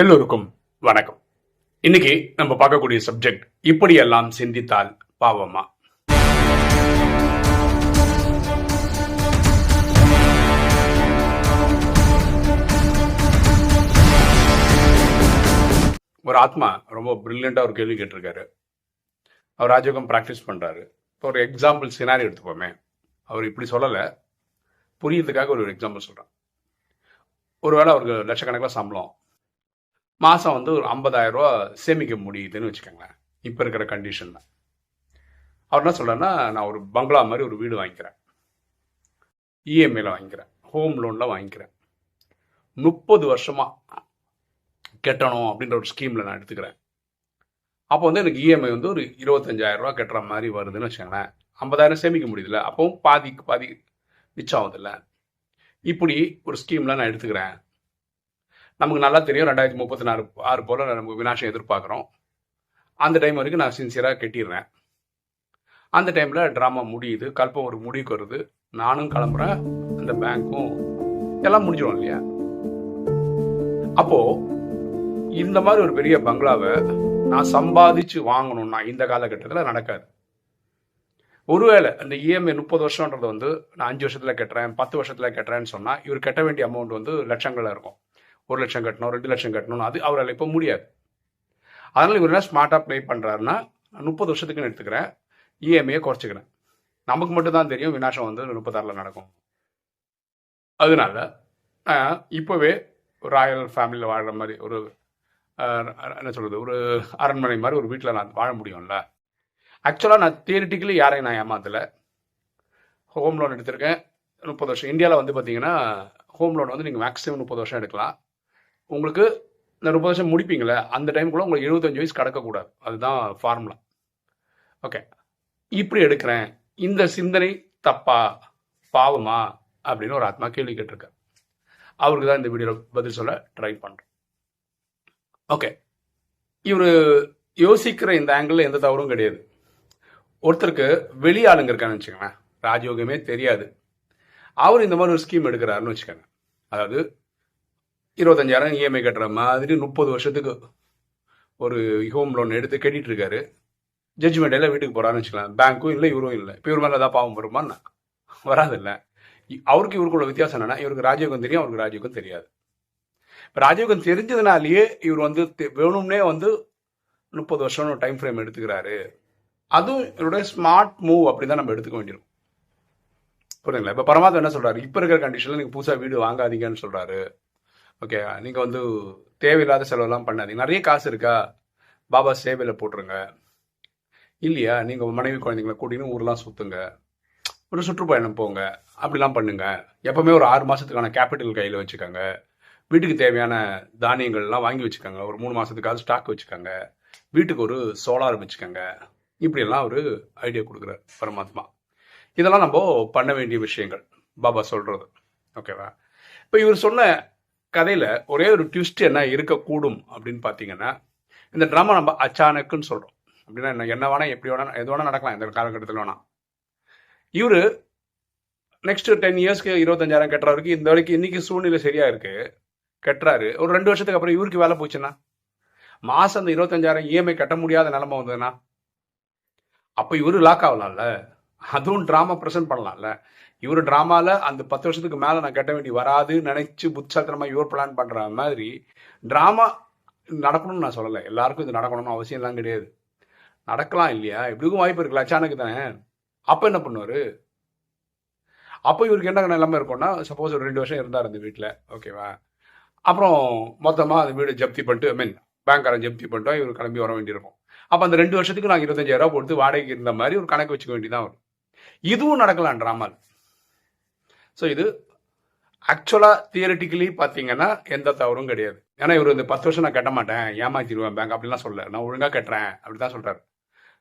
எல்லோருக்கும் வணக்கம். இன்னைக்கு நம்ம பார்க்கக்கூடிய சப்ஜெக்ட் இப்படியெல்லாம் சிந்தித்தால் பாவமா? ஒரு ஆத்மா ரொம்ப பிரில்லியண்டா ஒரு கேள்வி கேட்டிருக்காரு. அவர் ராஜயோகம் ப்ராக்டிஸ் பண்றாரு. இப்போ ஒரு எக்ஸாம்பிள் சினாரி எடுத்துப்போமே. அவர் இப்படி சொல்லலை. புரியறதுக்காக ஒரு எக்ஸாம்பிள் சொல்றேன். ஒருவேளை அவருக்கு லட்சக்கணக்கில் சம்பளம். மாதம் வந்து ஒரு 50000 ரூபா சேமிக்க முடியுதுன்னு வச்சுக்கோங்களேன். இப்போ இருக்கிற கண்டிஷனில் அவர் என்ன சொல்கிறேன்னா நான் ஒரு பங்களா மாதிரி ஒரு வீடு வாங்கிக்கிறேன். இஎம்ஐயில் வாங்கிக்கிறேன். ஹோம் லோனில் வாங்கிக்கிறேன். முப்பது வருஷமாக கட்டணும் அப்படின்ற ஒரு ஸ்கீமில் நான் எடுத்துக்கிறேன். அப்போ வந்து எனக்கு இஎம்ஐ வந்து ஒரு 25000 ரூபா கட்டுற மாதிரி வருதுன்னு வச்சுக்கோங்களேன். 50000 சேமிக்க முடியுதுல்ல. அப்பவும் பாதிக்கு பாதி மிச்சம் ஆகுதுல்ல. இப்படி ஒரு ஸ்கீமில் நான் எடுத்துக்கிறேன். நமக்கு நல்லா தெரியும் ரெண்டாயிரத்தி முப்பத்தி நாலு ஆறு போல் நமக்கு வினாசம் எதிர்பார்க்குறோம். அந்த டைம் வரைக்கும் நான் சின்சியராக கெட்டிடுறேன். அந்த டைமில் ட்ராமா முடியுது கல்பம் ஒரு முடிவுக்கு வருது. நானும் கிளம்புறேன் அந்த பேங்க்கும் எல்லாம் முடிஞ்சிடும் இல்லையா? அப்போது இந்த மாதிரி ஒரு பெரிய பங்களாவை நான் சம்பாதிச்சு வாங்கணும்னா இந்த காலகட்டத்தில் நடக்காது. ஒருவேளை அந்த இஎம்ஐ முப்பது வருஷம்ன்றது வந்து நான் அஞ்சு வருஷத்தில் கட்டுறேன் பத்து வருஷத்தில் கட்டுறேன்னு சொன்னால் இவர் கட்ட வேண்டிய அமௌண்ட் வந்து லட்சங்களில் இருக்கும். ஒரு லட்சம் கட்டணும் ரெண்டு லட்சம் கட்டணும் அது அவரால் இப்போ முடியாது. அதனால் இவர் என்ன ஸ்மார்ட்டாக ப்ளே பண்ணுறாருன்னா முப்பது வருஷத்துக்குன்னு எடுத்துக்கிறேன் இஎம்ஐயை குறைச்சிக்கிறேன். நமக்கு மட்டும் தான் தெரியும் வினாசம் வந்து முப்பத்தாறில் நடக்கும். அதனால இப்போவே ஒரு ராயல் ஃபேமிலியில் வாழ்கிற மாதிரி ஒரு என்ன சொல்கிறது ஒரு அரண்மனை மாதிரி ஒரு வீட்டில் நான் வாழ முடியும்ல. ஆக்சுவலாக நான் தியரிட்டிக்கலி யாரையும் நான் ஏமாத்தலை. ஹோம் லோன் எடுத்திருக்கேன் முப்பது வருஷம். இந்தியாவில் வந்து பார்த்தீங்கன்னா ஹோம் லோன் வந்து நீங்கள் மேக்ஸிமம் முப்பது வருஷம் எடுக்கலாம். உங்களுக்கு இந்த முப்பது வருஷம் முடிப்பீங்களே அந்த டைமுக்குள்ள உங்களுக்கு எழுபத்தஞ்சு வயசு கடக்கக்கூடாது. அதுதான் ஃபார்முலா ஓகே இப்படி எடுக்கிறேன். இந்த சிந்தனை தப்பா பாவமா அப்படின்னு ஒரு ஆத்மா கேள்வி கேட்டிருக்கார். அவருக்கு தான் இந்த வீடியோவில் பதில் சொல்ல ட்ரை பண்ணுறேன் ஓகே இவர் யோசிக்கிற இந்த ஆங்கிளில் எந்த தவறும் கிடையாது. ஒருத்தருக்கு வெளி ஆளுங்க இருக்கான்னு வச்சுக்கோங்களேன். ராஜயோகமே தெரியாது. அவர் இந்த மாதிரி ஒரு ஸ்கீம் எடுக்கிறாருன்னு வச்சுக்கோங்க. அதாவது இருபத்தஞ்சாயிரம் இஎம்ஐ கட்டுற மாதிரி முப்பது வருஷத்துக்கு ஒரு ஹோம் லோன் எடுத்து கட்டிட்டு இருக்காரு ஜட்ஜ்மெண்ட் எல்லாம் வீட்டுக்கு போறாருன்னு வச்சுக்கலாம். பேங்க்கும் இல்லை இவரும் இல்லை. இப்போ இவர் மேலே ஏதாவது பாவம் வருமான்னு வராதில்ல. அவருக்கு இவருக்குள்ள வித்தியாசம் என்னன்னா இவருக்கு ராஜயோகம் தெரியும் அவருக்கு ராஜயோகம் தெரியாது. இப்போ ராஜயோகம் தெரிஞ்சதுனாலேயே இவர் வந்து வேணும்னே வந்து முப்பது வருஷம்னு டைம் ஃப்ரேம் எடுத்துக்கிறாரு. அதுவும் இவருடைய ஸ்மார்ட் மூவ் அப்படி தான் நம்ம எடுத்துக்க வேண்டியிருக்கும் புரியுதுங்களா? இப்போ பரமாத்மா என்ன சொல்றாரு? இப்போ இருக்கிற கண்டிஷனில் நீங்கள் புதுசாக வீடு வாங்காதீங்கன்னு சொல்றாரு. ஓகே நீங்கள் வந்து தேவையில்லாத செலவெல்லாம் பண்ணாதீங்க. நிறைய காசு இருக்கா? பாபா சேவையில் போட்டுருங்க. இல்லையா? நீங்கள் மனைவி குழந்தைங்கள கூட்டின்னு ஊர்லாம் சுற்றுங்க ஒரு சுற்றுப்பயணம் போங்க. அப்படிலாம் பண்ணுங்க. எப்பவுமே ஒரு ஆறு மாதத்துக்கான கேபிட்டல் கையில் வச்சுக்கோங்க. வீட்டுக்கு தேவையான தானியங்கள்லாம் வாங்கி வச்சுக்கோங்க. ஒரு மூணு மாதத்துக்காவது ஸ்டாக் வச்சுக்கோங்க. வீட்டுக்கு ஒரு சோலார் வச்சுக்கோங்க. இப்படியெல்லாம் ஒரு ஐடியா கொடுக்குறாரு பரமாத்மா. இதெல்லாம் நம்ம பண்ண வேண்டிய விஷயங்கள். பாபா சொல்கிறது ஓகேவா இப்போ இவர் சொன்ன கதையில ஒரே ஒரு ட்விஸ்ட் என்ன இருக்கக்கூடும் அப்படின்னு பார்த்தீங்கன்னா இந்த ட்ராமா நம்ம அச்சானக்குன்னு சொல்கிறோம் அப்படின்னா என்ன என்ன வேணா எப்படி வேணா எது வேணா நடக்கலாம் இந்த காலகட்டத்தில் வேணா. இவர் நெக்ஸ்ட் டென் இயர்ஸ்க்கு இருபத்தஞ்சாயிரம் கட்டுறாருக்கு இந்த வரைக்கும் இன்னைக்கு சூழ்நிலை சரியா இருக்கு. கட்டுறாரு. ஒரு ரெண்டு வருஷத்துக்கு அப்புறம் இவருக்கு வேலை போச்சுன்னா? மாசம் அந்த இருபத்தஞ்சாயிரம் இஎம்ஐ கட்ட முடியாத நிலைமை வந்ததுன்னா? அப்போ இவரு லாக் ஆகலாம்ல. அதுவும் ட்ராமா ப்ரெசென்ட் பண்ணலாம்ல. இவர் ட்ராமாவில் அந்த பத்து வருஷத்துக்கு மேலே நான் கட்ட வேண்டி வராதுன்னு நினைச்சு புத்தாத்திரமா இவர் பிளான் பண்ணுற மாதிரி ட்ராமா நடக்கணும்னு நான் சொல்லலை. எல்லாருக்கும் இது நடக்கணும்னு அவசியம்லாம் கிடையாது. நடக்கலாம் இல்லையா? இப்படிக்கும் வாய்ப்பு இருக்குல்ல? அச்சானுக்கு தானே. அப்போ என்ன பண்ணுவார்? அப்போ இவருக்கு என்ன நிலைமை இருக்கும்னா சப்போஸ் ஒரு ரெண்டு வருஷம் இருந்தார் அந்த வீட்டில் ஓகேவா அப்புறம் மொத்தமாக அந்த வீடு ஜப்தி பண்ணிட்டு ஐ மீன் பேங்க்காரன் ஜப்தி பண்ணிட்டோம் இவர் கிளம்பி வர வேண்டியிருக்கும். அப்போ அந்த ரெண்டு வருஷத்துக்கு நாங்கள் இருபத்தஞ்சாயிரம் கொடுத்து வாடகைக்கு இருந்த மாதிரி ஒரு கணக்கு வச்சுக்க வேண்டியதான் வரும். இதுவும் நடக்கலாம் ட்ராமால் ஸோ இது ஆக்சுவலாக தியரிட்டிக்கலி பார்த்தீங்கன்னா எந்த தவறும் கிடையாது. ஏன்னா இவர் இந்த பத்து வருஷம் நான் கட்ட மாட்டேன். ஏமாத்திடுவேன் பேங்க் அப்படிலாம் சொல்ல நான் ஒழுங்காக கட்டுறேன் அப்படி தான் சொல்கிறார்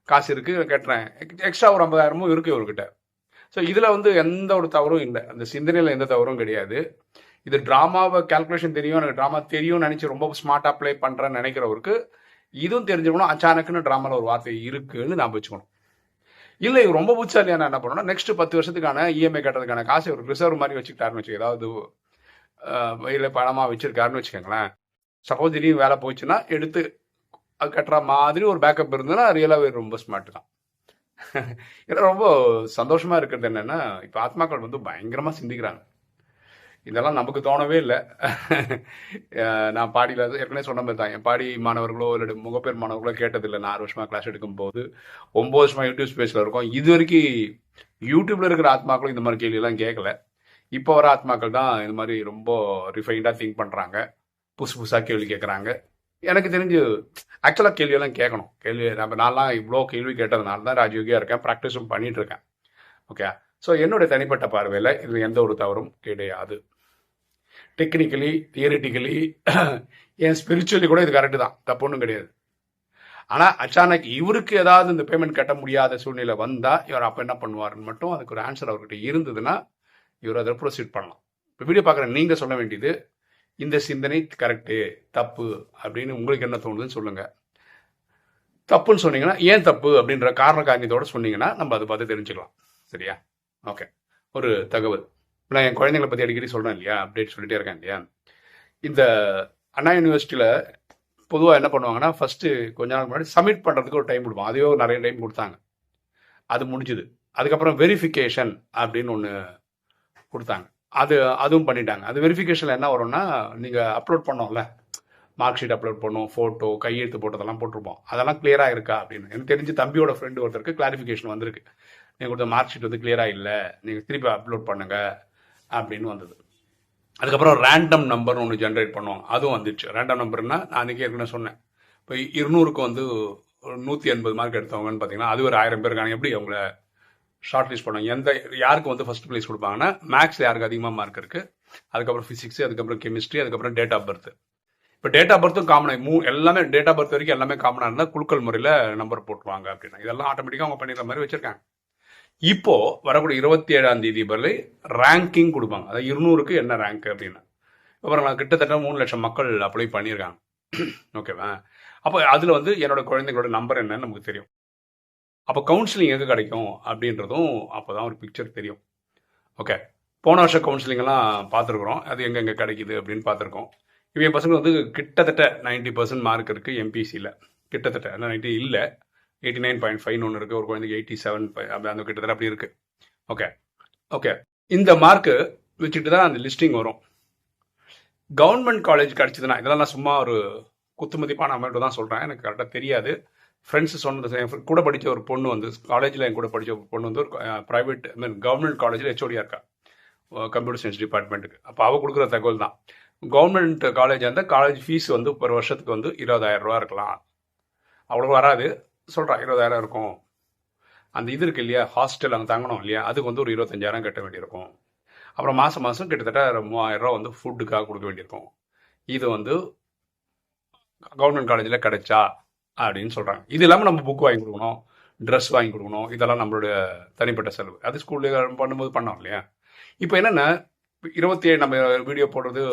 காசு இருக்கு கட்டுறேன். எக்ஸ்ட்ரா ஒரு ஐம்பதாயிரமும் இருக்குது இவர்கிட்ட. ஸோ இதில் வந்து எந்த ஒரு தவறும் இல்லை. அந்த சிந்தனையில் எந்த தவறும் கிடையாது. இது ட்ராமாவை கால்குலேஷன் தெரியும். எனக்கு ட்ராமா தெரியும்னு நினச்சி ரொம்ப ஸ்மார்ட்டாக ப்ளே பண்ணுறேன்னு நினைக்கிறவருக்கு இதுவும் தெரிஞ்சுக்கணும் அச்சானக்குன்னு ட்ராமாவில் ஒரு வார்த்தை இருக்குன்னு நான் வச்சுக்கணும் இல்லை இவர் ரொம்ப புத்திசாலியான என்ன பண்ணணும் நெக்ஸ்ட் பத்து வருஷத்துக்கான இஎம்ஐ கட்டுறதுக்கான காசு ஒரு ரிசர்வ் மாதிரி வச்சுக்கிட்டாருன்னு வச்சுக்க ஏதாவது இல்லை பணமாக வச்சிருக்காருன்னு வச்சுக்கோங்களேன். சப்போஸ் திடீர்னு வேலை போச்சுன்னா எடுத்து அது கட்டுற மாதிரி ஒரு பேக்கப் இருந்ததுன்னா ரியலாகவே ரொம்ப ஸ்மார்ட் தான். ஏன்னா ரொம்ப சந்தோஷமாக இருக்கிறது என்னென்னா இப்போ ஆத்மாக்கள் வந்து பயங்கரமாக சிந்திக்கிறாங்க. இதெல்லாம் நமக்கு தோணவே இல்லை. நான் பாடியில் ஏற்கனவே சொன்ன மாதிரி தான். என் பாடி மாணவர்களோ இல்லை முகப்பேர் மாணவர்களோ கேட்டதில்லை. நான் ஆறு வருஷமாக கிளாஸ் எடுக்கும்போது ஒம்பது வருஷமாக யூடியூப் ஸ்பேஸில் இருக்கும். இது வரைக்கும் யூடியூப்ல இருக்கிற ஆத்மாக்களும் இந்த மாதிரி கேள்வியெல்லாம் கேட்கல இப்போ வர ஆத்மாக்கள் தான் இந்த மாதிரி ரொம்ப ரிஃபைண்டாக திங்க் பண்ணுறாங்க புதுசு புதுசாக கேள்வி கேட்குறாங்க எனக்கு தெரிஞ்சு ஆக்சுவலாக கேள்வியெல்லாம் கேட்கணும் கேள்வி நம்ம நான்லாம் இவ்வளோ கேள்வி கேட்டதுனால தான் ராஜயோகியாக இருக்கேன். ப்ராக்டிஸும் பண்ணிகிட்ருக்கேன் இருக்கேன். ஓகே ஸோ என்னுடைய தனிப்பட்ட பார்வையில் இது எந்த ஒரு தவறும் கிடையாது. டெக்னிக்கலி தியரிட்டிக்கலி என் ஸ்பிரிச்சுவலி கூட இது கரெக்டு தான். தப்பு ஒன்றும் கிடையாது. ஆனால் அச்சானக் இவருக்கு ஏதாவது இந்த பேமெண்ட் கட்ட முடியாத சூழ்நிலை வந்தால் இவர் அப்போ என்ன பண்ணுவார்னு மட்டும் அதுக்கு ஒரு ஆன்சர் அவர்கிட்ட இருந்ததுன்னா இவர் அதை ப்ரொசீட் பண்ணலாம். இப்போ வீடியோ பார்க்குற நீங்கள் சொல்ல வேண்டியது இந்த சிந்தனை கரெக்டு தப்பு அப்படின்னு உங்களுக்கு என்ன தோணுதுன்னு சொல்லுங்கள் தப்புன்னு சொன்னீங்கன்னா ஏன் தப்பு அப்படின்ற காரண காரணத்தோட சொன்னீங்கன்னா நம்ம அதை பார்த்து தெரிஞ்சுக்கலாம். சரியா? ஓகே ஒரு தகவல். நான் என் குழந்தைங்களை பற்றி அடிக்கடி சொல்கிறேன் இல்லையா? அப்டேட் சொல்லிட்டே இருக்கேன் இல்லையா? இந்த அண்ணா யூனிவர்சிட்டியில் பொதுவாக என்ன பண்ணுவாங்கன்னா ஃபஸ்ட்டு கொஞ்ச நாள் முன்னாடி சப்மிட் பண்ணுறதுக்கு ஒரு டைம் கொடுப்போம் அதுவே நிறைய டைம் கொடுத்தாங்க. அது முடிஞ்சுது. அதுக்கப்புறம் வெரிஃபிகேஷன் அப்படின்னு ஒன்று கொடுத்தாங்க. அது அதுவும் பண்ணிட்டாங்க. அது வெரிஃபிகேஷனில் என்ன வரும்னா நீங்கள் அப்லோட் பண்ணோம்ல. மார்க் ஷீட் அப்லோட் பண்ணுவோம் ஃபோட்டோ கையெழுத்து போட்டதெல்லாம் போட்டிருப்போம். அதெல்லாம் கிளியராக இருக்கா அப்படின்னு. எனக்கு தெரிஞ்சு தம்பியோட ஃப்ரெண்டு ஒருத்தருக்கு கிளாரிஃபிகேஷன் வந்திருக்கு. நீங்கள் கொடுத்த மார்க் ஷீட் வந்து கிளியராக இல்லை. நீங்கள் திருப்பி அப்லோட் பண்ணுங்கள் அப்படின்னு வந்தது. அதுக்கப்புறம் ரேண்டம் நம்பர்னு ஒன்று ஜென்ரேட் பண்ணுவோம் அதுவும் வந்துச்சு. ரேண்டம் நம்பர்னா நான் அன்றைக்கி ஏற்கனவே சொன்னேன். இப்போ இருநூறுக்கு வந்து நூற்றி எண்பது மார்க் எடுத்தவங்கன்னு பார்த்தீங்கன்னா அது ஒரு ஆயிரம் பேர் இருக்காங்க எப்படி அவங்கள ஷார்ட் லிஸ்ட் பண்ணுவாங்க? எந்த யாருக்கு வந்து ஃபஸ்ட் ப்ளேஸ் கொடுப்பாங்கன்னா மேக்ஸில் யாருக்கு அதிகமாக மார்க் இருக்குது அதுக்கப்புறம் ஃபிசிக்ஸ் அதுக்கப்புறம் கெமிஸ்ட்ரி அதுக்கப்புறம் டேட் ஆஃப் பர்த் இப்போ டேட் ஆஃப் பர்த்தும் காமனாக மூ எல்லாமே டேட் ஆஃப் பர்த் வரைக்கும் எல்லாமே காமனாக இருந்தால் குழுக்கள் முறையில் நம்பர் போட்டுருவாங்க அப்படின்னா. இதெல்லாம் ஆட்டோமேட்டிக்காக அவங்க பண்ணிடுற மாதிரி வச்சுருக்காங்க. இப்போ வரக்கூடிய இருபத்தி ஏழாம் தேதி வரை ரேங்கிங் கொடுப்பாங்க. அதாவது இருநூறுக்கு என்ன ரேங்க் அப்படின்னு. அப்புறம் கிட்டத்தட்ட மூணு லட்சம் மக்கள் அப்ளை பண்ணியிருக்காங்க. ஓகேவா அப்போ அதில் வந்து என்னோட குழந்தைங்களோட நம்பர் என்னன்னு நமக்கு தெரியும். அப்போ கவுன்சிலிங் எங்கே கிடைக்கும் அப்படின்றதும் அப்போ தான் ஒரு பிக்சர் தெரியும். ஓகே போன வருஷம் கவுன்சிலிங்கெல்லாம் பார்த்துருக்குறோம். அது எங்கெங்கே கிடைக்குது அப்படின்னு பார்த்துருக்கோம். இப்போ என் பசங்க வந்து கிட்டத்தட்ட நைன்டி பர்சன்ட் மார்க் இருக்குது எம்பிசியில் கிட்டத்தட்ட நைன்ட்டி இல்லை. எயிட்டி நைன் பாயிண்ட் ஃபைவ் ஒன்று இருக்குது ஒரு குழந்தைக்கு எயிட்டி செவன் அப்படி அந்த கிட்டத்தட்ட அப்படி இருக்குது ஓகே ஓகே இந்த மார்க்கு வச்சுட்டு தான் அந்த லிஸ்டிங் வரும். கவர்மெண்ட் காலேஜ் கிடச்சிதுன்னா இதெல்லாம் நான் சும்மா ஒரு குத்துமதிப்பான அமௌண்ட்டு தான் சொல்கிறேன் எனக்கு கரெக்டாக தெரியாது. ஃப்ரெண்ட்ஸ் சொன்னது என் கூட படித்த ஒரு பொண்ணு வந்து காலேஜில் என் கூட படித்த ஒரு பொண்ணு வந்து ஒரு ப்ரைவேட் ஐ மீன் கவர்மெண்ட் காலேஜில் ஹெச்ஓடியாக இருக்கா? கம்ப்யூட்டர் சயின்ஸ் டிபார்ட்மெண்ட்டுக்கு அப்போ அவள் கொடுக்குற தகவல் தான். கவர்மெண்ட் காலேஜ் அந்த காலேஜ் ஃபீஸ் வந்து ஒரு வருஷத்துக்கு வந்து இருபதாயிரம் ரூபா இருக்கலாம். அவ்வளோ வராது. சொல்கிறா இருபதாயிரம் இருக்கும். அந்த இது இருக்கு இல்லையா ஹாஸ்டல் அங்கே தங்கணும் இல்லையா அதுக்கு வந்து ஒரு இருபத்தஞ்சாயிரம் கட்ட வேண்டியிருக்கும். அப்புறம் மாதம் மாதம் கிட்டத்தட்ட மூவாயிரம் ரூபா வந்து ஃபுட்டுக்காக கொடுக்க வேண்டியிருக்கும். இது வந்து கவர்மெண்ட் காலேஜில் கிடைச்சா அப்படின்னு சொல்கிறாங்க இது இல்லாமல் நம்ம புக் வாங்கி கொடுக்கணும் ட்ரெஸ் வாங்கி கொடுக்கணும் இதெல்லாம் நம்மளுடைய தனிப்பட்ட செலவு. அது ஸ்கூலில் பண்ணும்போது பண்ணோம் இல்லையா? இப்போ என்னென்ன இருபத்தி ஏழு நம்ம வீடியோ போடுறது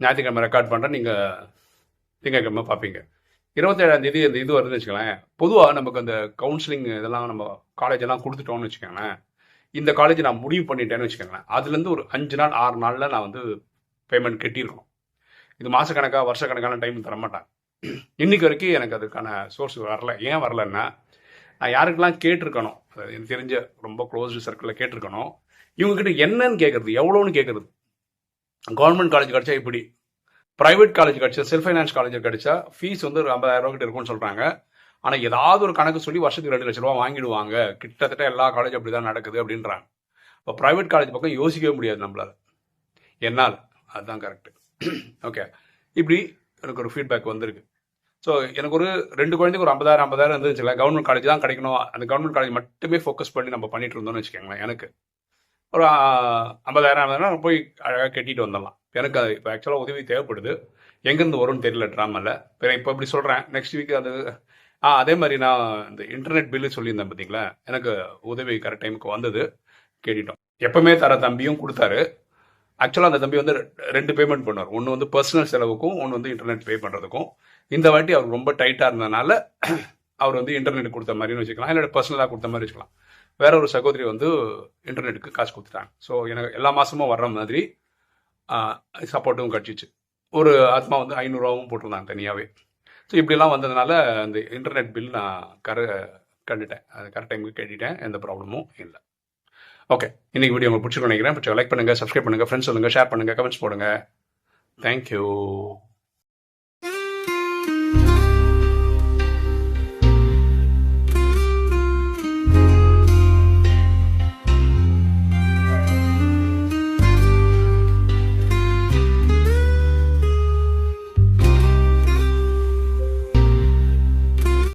ஞாயிற்றுக்கிழமை ரெக்கார்ட் பண்ணுறேன் நீங்கள் திங்கக்கிழமை பார்ப்பீங்க. இருபத்தேழாம் தேதி அந்த இது வருதுன்னு வச்சுக்கோங்களேன். பொதுவாக நமக்கு அந்த கவுன்சிலிங் இதெல்லாம் நம்ம காலேஜ் எல்லாம் கொடுத்துட்டோம்னு வச்சுக்கோங்களேன். இந்த காலேஜ் நான் முடிவு பண்ணிட்டேன்னு வச்சுக்கோங்களேன். அதுலேருந்து ஒரு அஞ்சு நாள் ஆறு நாளில் நான் வந்து பேமெண்ட் கட்டியிருக்கோம் இது மாதக்கணக்காக வருஷக்கணக்கான டைம் தரமாட்டேன். இன்னைக்கு வரைக்கும் எனக்கு அதுக்கான சோர்ஸ் வரல. ஏன் வரலன்னா நான் யாருக்கெல்லாம் கேட்டிருக்கணும் எனக்கு தெரிஞ்ச ரொம்ப க்ளோஸ்டு சர்க்கிளில் கேட்டிருக்கணும். இவங்ககிட்ட என்னன்னு கேட்குறது எவ்வளோன்னு கேட்குறது. கவர்மெண்ட் காலேஜ் கிடச்சா இப்படி ப்ரைவேட் காலேஜ் கிடச்சா செல்ஃப் ஃபைனான்ஸ் காலேஜ் கிடச்சா ஃபீஸ் வந்து ஒரு ஐம்பதாயிரம் கிட்ட இருக்கும்னு சொல்கிறாங்க ஆனால் ஏதாவது ஒரு கணக்கு சொல்லி வருஷத்துக்கு ரெண்டு லட்ச ரூபா வாங்கிடுவாங்க. கிட்டத்தட்ட எல்லா காலேஜ் அப்படி தான் நடக்குது அப்படின்றாங்க. இப்போ ப்ரைவேட் காலேஜ் பக்கம் யோசிக்கவே முடியாது நம்மளால். என்னால்? அதுதான் கரெக்டு ஓகே இப்படி எனக்கு ஒரு ஃபீட்பேக் வந்திருக்கு. ஸோ எனக்கு ஒரு ரெண்டு குழந்தைக்கு ஒரு ஐம்பதாயிரம் ஐம்பதாயிரம் இருந்துச்சுல. கவர்மெண்ட் காலேஜ் தான் கிடைக்கணும். அந்த கவர்மெண்ட் காலேஜ் மட்டுமே ஃபோக்கஸ் பண்ணி நம்ம பண்ணிட்டு இருந்தோம்னு வச்சுக்கோங்களேன் எனக்கு. ஒரு ஐம்பதாயிரம் ஐம்பதாயிரம் போய் அழகாக கட்டிட்டு வந்துடலாம். எனக்கு அது இப்போ ஆக்சுவலாக உதவி தேவைப்படுது. எங்கேருந்து வரும்னு தெரியல ட்ராமாவில் இப்போ இப்போ இப்படி சொல்கிறேன் நெக்ஸ்ட் வீக் அது ஆ அதே மாதிரி நான் இந்த இன்டர்நெட் பில்லு சொல்லியிருந்தேன் பார்த்தீங்களா எனக்கு உதவி கரெக்ட் டைமுக்கு வந்தது. கேட்டுட்டோம். எப்பவுமே தர தம்பியும் கொடுத்தாரு. ஆக்சுவலாக அந்த தம்பி வந்து ரெண்டு பேமெண்ட் பண்ணுவார். ஒன்று வந்து பர்சனல் செலவுக்கும் ஒன்று வந்து இன்டர்நெட் பே பண்ணுறதுக்கும் இந்த வாட்டி அவர் ரொம்ப டைட்டாக இருந்ததுனால அவர் வந்து இன்டர்நெட் கொடுத்த மாதிரின்னு வச்சுக்கலாம். இல்லை பர்சனலாக கொடுத்த மாதிரி வச்சுக்கலாம். வேற ஒரு சகோதரி வந்து இன்டர்நெட்டுக்கு காசு கொடுத்துட்டாங்க. ஸோ எனக்கு எல்லா மாதமும் வர்ற மாதிரி சப்போர்ட்டும் கிடச்சிச்சு ஒரு ஆத்மா வந்து ஐநூறுரூவாவும் போட்டிருந்தாங்க தனியாகவே ஸோ இப்படிலாம் வந்ததுனால அந்த இன்டர்நெட் பில் நான் கர கண்டுட்டேன். அது கரெக்ட் டைமுக்கு கேட்டுட்டேன். எந்த ப்ராப்ளமும் இல்லை. ஓகே இன்னைக்கு வீடியோ உங்களுக்கு பிடிச்சிருக்கோம் நினைக்கிறேன். பிடிச்ச லைக் பண்ணுங்கள் சப்ஸ்கிரைப் பண்ணுங்கள் ஃப்ரெண்ட்ஸ் சொல்லுங்கள் ஷேர் பண்ணுங்கள் கமெண்ட்ஸ் போடுங்க. தேங்க்யூ